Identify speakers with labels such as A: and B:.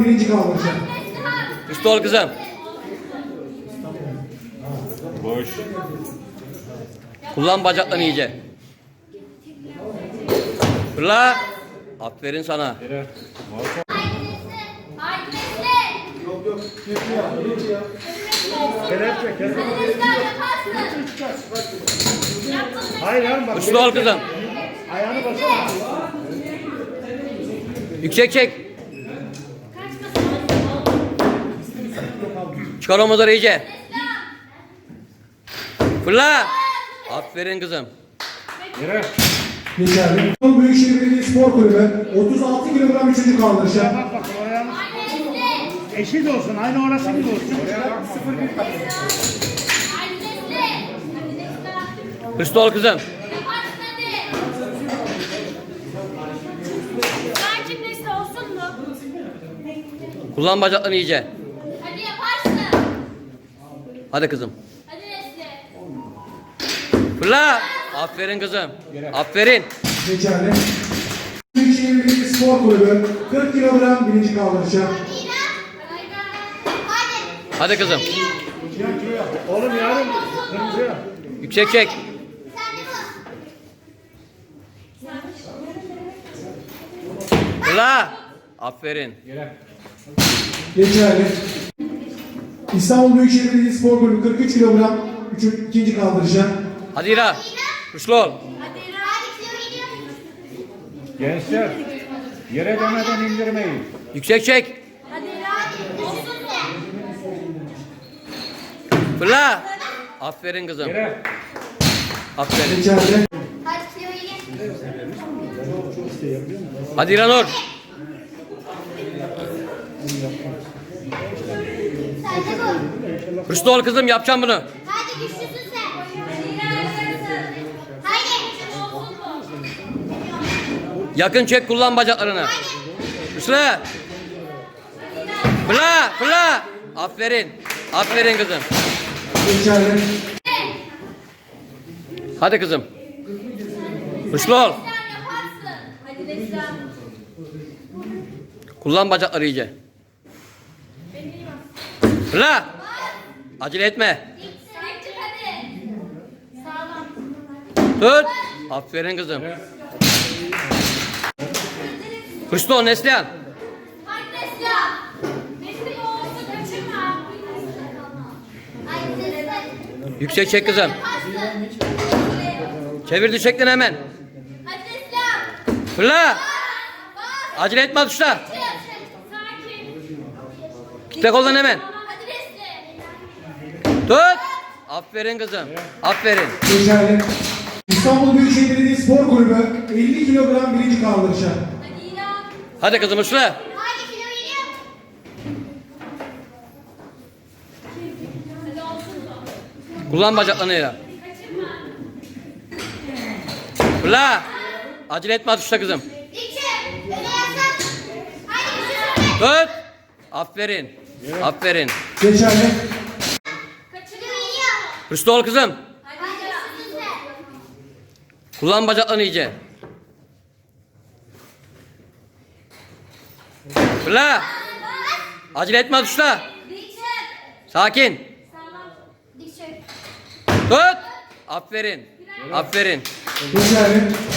A: Birinci kaldırışa.
B: Üstü ol kızım.
C: Boş.
B: Kullan bacaklarını iyice. Fırla. Aferin sana.
A: Yok.
C: Kelepçe, kelepçe. Hayır yavrum bak.
B: Üstü ol kızım.
C: Ayağını basana.
B: Yüksek çek. Çıkar omuzları iyice. Fırla. Aferin kızım.
C: Birer.
A: Geçerli. Büyükşehir Belediyespor Kulübü 36 kilogram üçüncü kaldırışa.
C: Bak bak o ayağını. Eşit olsun. Aynı orası gibi olsun.
B: Üstü ol kızım. Kullan bacaklarını iyice.
D: Hadi
B: kızım.
D: Hadi Nesli.
B: Fırla. Aferin kızım. Aferin.
A: Geçerli. Büyükşehir Belediyespor Kulübü 40 kilogram birinci kaldırışa.
D: Hadi.
B: Hadi kızım.
C: Oğlum. Kırmızı.
B: Yüksek çek. Fırla. Aferin.
A: Geçerli. İstanbul Büyükşehir Belediyespor Kulübü 43 kilogram üçüncü, ikinci kaldırışa.
B: Hadi İra. Güçlü ol.
C: Gençler. Yere demeden indirmeyin.
B: Yüksek çek. Fırla. Aferin kızım.
C: Birer.
B: Aferin.
D: Hadi
B: İranur. Güçlü ol kızım yapacağım bunu.
D: Hadi güçlüsün sen. Mu?
B: Yakın çek kullan bacaklarını. Güçlü. Fırla. Fırla. Aferin. Aferin kızım. Hadi kızım. Güçlü ol.
D: Hadi.
B: Kullan bacakları iyice. Fırla. Acele etme. Tut. Aferin kızım. Ol Neslihan. Yüksek çek kızım. Çevir düşekten hemen. Fırla. Acele etme.
D: Sakin.
B: Kitle koldan hemen.
D: Hadi Nesli.
B: Tut. Aferin kızım. Aferin.
A: Geçerli. İstanbul Büyükşehir Belediyespor Kulübü 50 kilogram birinci kaldırışa.
D: Hadi İnan.
B: Hadi kızım uçla.
D: Kilo. Hadi olsun mu?
B: Kullan bacaklarını.
D: Kaçırma.
B: Fırla. Acele etme tuşla kızım.
D: Öne. Haydi güçlüsün.
B: Tut. Aferin. Aferin.
A: Geçerli.
B: Hırslı ol kızım. Kullan bacaklarını iyice. Fırla. Acele etme tuşla. Sakin. Tut. Aferin. Aferin.
A: Geçerli.